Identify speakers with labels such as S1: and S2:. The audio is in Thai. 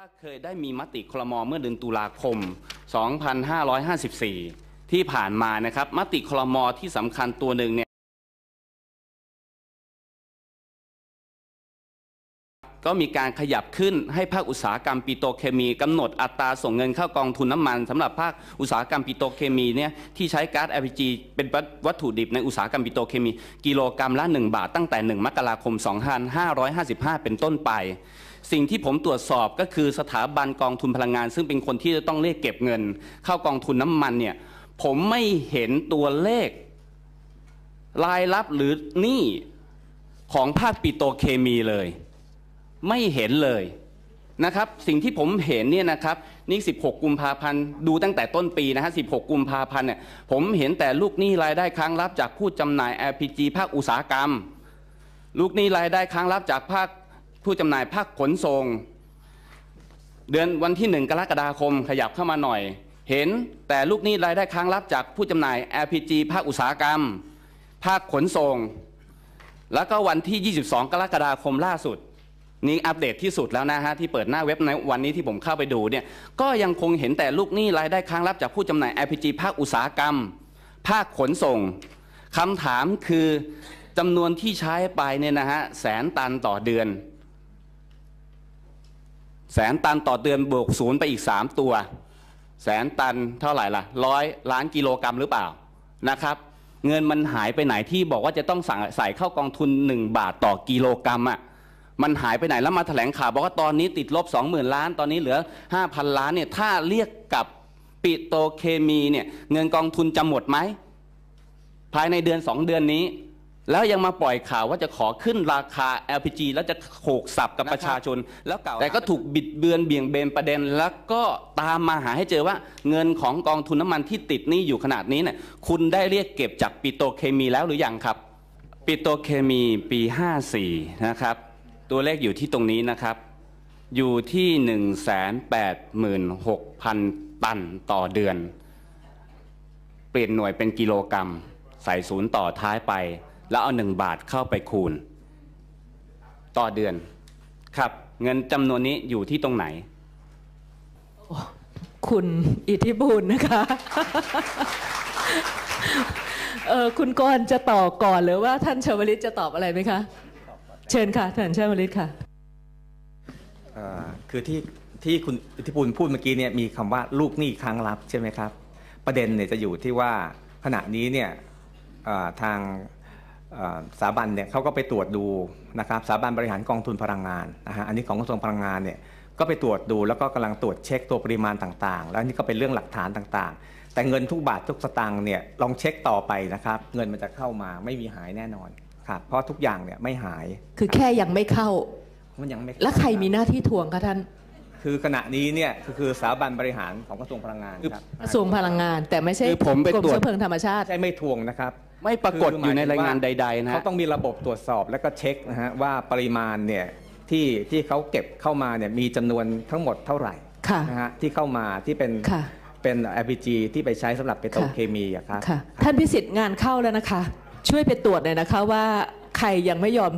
S1: ว่าเคยได้มีมติคลมเมื่อเดือนตุลาคม 2554 ที่ผ่านมานะครับ มติคลมที่สำคัญตัวหนึ่งเนี่ย ก็มีการขยับขึ้นให้ภาคอุตสาหกรรมปิโตรเคมีกำหนดอัตราส่งเงินเข้ากองทุนน้ำมันสำหรับภาคอุตสาหกรรมปิโตรเคมีเนี่ยที่ใช้ก๊าซ LPG เป็นวัตถุดิบในอุตสาหกรรมปิโตรเคมี กิโลกรรัมละ 1 บาทตั้งแต่ 1 มกราคม 2555 เป็นต้นไป สิ่งที่ผมตรวจสอบก็คือสถาบันกองทุนพลังงาน ซึ่งเป็นคนที่จะต้องเรียกเก็บเงิน เข้ากองทุนน้ำมันเนี่ยผมไม่เห็นตัวเลขรายรับหรือหนี้ของภาคปิโตรเคมีเลย ไม่เห็นเลยนะครับ สิ่งที่ผมเห็นเนี่ยนะครับนี่ 16 กุมภาพันธ์ดูตั้งแต่ต้นปีนะฮะ 16 กุมภาพันธ์เนี่ยผมเห็นแต่ลูกหนี้รายได้ค้างรับจากผู้จำหน่าย LPG ภาคอุตสาหกรรม ลูกหนี้รายได้ค้างรับจากภาคผู้จำหน่ายภาคขนส่ง เดือนวันที่ 1 กรกฎาคมขยับเข้ามาหน่อย เห็นแต่ลูกหนี้รายได้ค้างรับจากผู้จำหน่าย LPG ภาคอุตสาหกรรม ภาคขนส่ง แล้วก็วันที่ 22 กรกฎาคมล่าสุด นี่อัปเดตที่สุดแล้วนะฮะที่เปิดหน้าเว็บในวันนี้ที่ผมเข้าไปดูเนี่ยก็ยังคงเห็นแต่ลูกหนี้รายได้ค้างรับจากผู้จำหน่าย LPG ภาคอุตสาหกรรม ภาคขนส่งคำถามคือจำนวนที่ใช้ไปเนี่ยนะฮะแสนตันต่อเดือน แสนตันต่อเดือนบวกศูนย์ไปอีก 3 ตัว แสนตันเท่าไหร่ล่ะร้อยล้านกิโลกรัมหรือเปล่านะครับเงินมันหายไปไหนที่บอกว่าจะต้องใส่เข้ากองทุน 1 บาทต่อกิโลกรัมอะ่ะ มันหายไปไหนแล้วมาแถลงข่าวบอกว่าตอนนี้ติดลบ 20,000 ล้าน ตอนนี้เหลือ 5,000 ล้านเนี่ยถ้าเรียกกับปิโตรเคมีเนี่ยเงินกองทุนจะหมดไหม ภายในเดือน 2 เดือนนี้ แล้วยังมาปล่อยข่าวว่าจะขอขึ้นราคา LPG แล้วจะโขกสับกับประชาชน แล้วเก่าแต่ก็ถูกบิดเบือนเบี่ยงเบนประเด็น แล้วก็ตามมาหาให้เจอว่าเงินของกองทุนน้ำมันที่ติดหนี้อยู่ขนาดนี้เนี่ยคุณได้เรียกเก็บจากปิโตรเคมีแล้วหรือยังครับ ปิโตรเคมีปี 54 นะครับ ตัวเลขอยู่ที่ตรงนี้นะครับ อยู่ที่ 186,000 ตันต่อเดือน เปลี่ยนหน่วยเป็นกิโลกรัม ใส่ศูนย์ต่อท้ายไป แล้วเอาหนึ่งบาทเข้าไปคูณ ต่อเดือนครับ เงินจำนวนนี้อยู่ที่ตรงไหน
S2: คุณอิทธิบุญนะคะเออคุณกรจะตอบก่อนหรือว่าท่านชวลิตจะตอบอะไรไหมคะ เชิญค่ะท่านชวลิตค่ะ
S3: คือที่ที่คุณอิทธิพลพูดเมื่อกี้เนี่ยมีคำว่าลูกหนี้ค้างรับใช่ไหมครับ ประเด็นเนี่ยจะอยู่ที่ว่าขณะนี้เนี่ยทางสถาบันเนี่ยเขาก็ไปตรวจดูนะครับสถาบันบริหารกองทุนพลังงานนะฮะอันนี้ของกระทรวงพลังงานเนี่ยก็ไปตรวจดูแล้วก็กำลังตรวจเช็คตัวปริมาณต่างๆ แล้วนี่ก็เป็นเรื่องหลักฐานต่างๆ แต่เงินทุกบาททุกสตางค์เนี่ยลองเช็คต่อไปนะครับ เงินมันจะเข้ามาไม่มีหายแน่นอน ครับเพราะทุกอย่างเนี่ยไม่หาย
S2: คือแค่ยังไม่เข้า
S3: มันยังไม่เข้า
S2: แล้วใครมีหน้าที่ทวงคะท่าน
S3: คือขณะนี้เนี่ยคือคือสถาบันบริหารของกระทรวงพลังงานครับ
S2: กระทรวงพลังงาน แต่ไม่ใช่
S1: คือผมไป
S2: กรม
S1: ตรวจ
S2: เชื้อเพลิงธรรมชาติ
S3: ใช่ไม่ทวงนะครับ
S1: ไม่ปรากฏอยู่ในรายงานใด ๆ นะ
S3: เขาต้องมีระบบตรวจสอบแล้วก็เช็คนะฮะว่าปริมาณเนี่ยที่ที่เขาเก็บเข้ามาเนี่ยมีจำนวนทั้งหมดเท่าไหร่
S2: ค่ะ
S3: นะฮะที่เข้ามาที่เป็น
S2: ค่ะ
S3: เป็น LPG ที่ไปใช้สำหรับเปโตร
S2: ค่ะ
S3: เคมีอะครับ
S2: ค่ะ ท่านพิสิทธิ์งานเข้าแล้วนะคะ ช่วยไปตรวจหน่อยนะคะว่าใครยังไม่ยอม